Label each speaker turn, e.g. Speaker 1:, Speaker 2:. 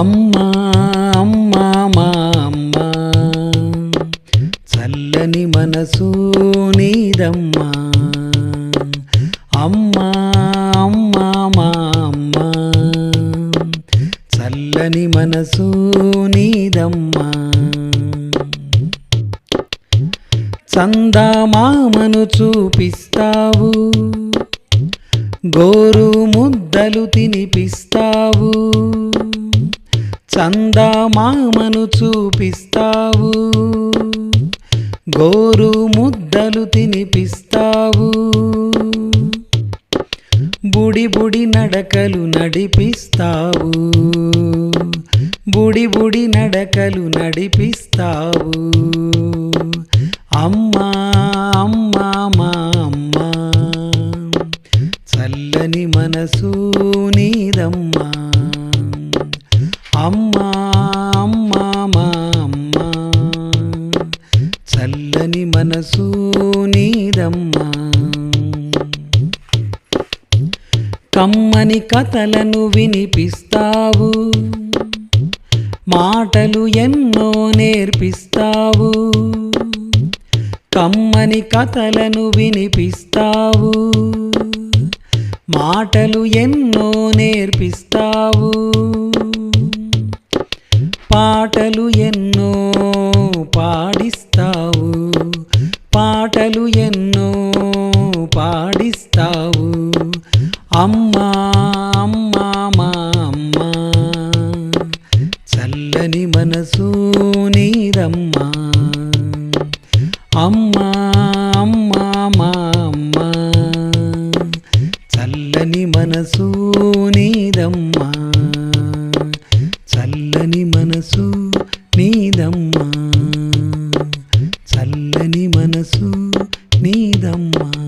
Speaker 1: అమ్మా అమ్మ మా అమ్మ. చల్లని మనసు నీదమ్మా. అమ్మా అమ్మ మా అమ్మ. చల్లని మనసు నీదమ్మా. చందమామను చూపిస్తావు. గోరు ముద్దలు తినిపిస్తావు. చందమామను చూపిస్తావు. గోరు ముద్దలు తినిపిస్తావు. బుడి బుడి నడకలు నడిపిస్తావు. బుడి బుడి నడకలు నడిపిస్తావు. అమ్మా అమ్మా మా అమ్మా. చల్లని మనసు నీదమ్మా. అమ్మా అమ్మా మా అమ్మా. చల్లని మనసు నీదమ్మా. కమ్మని కథలను వినిపిస్తావు. మాటలు ఎన్నో నేర్పిస్తావు. కమ్మని కథలను వినిపిస్తావు. మాటలు ఎన్నో నేర్పిస్తావు. పాటలు ఎన్నో పాడిస్తావు. పాటలు ఎన్నో పాడిస్తావు. అమ్మా అమ్మా మా అమ్మా. చల్లని మనసు నీదమ్మా. అమ్మా అమ్మా మా అమ్మా. చల్లని మనసు నీదమ్మా. మనసు నీదమ్మా.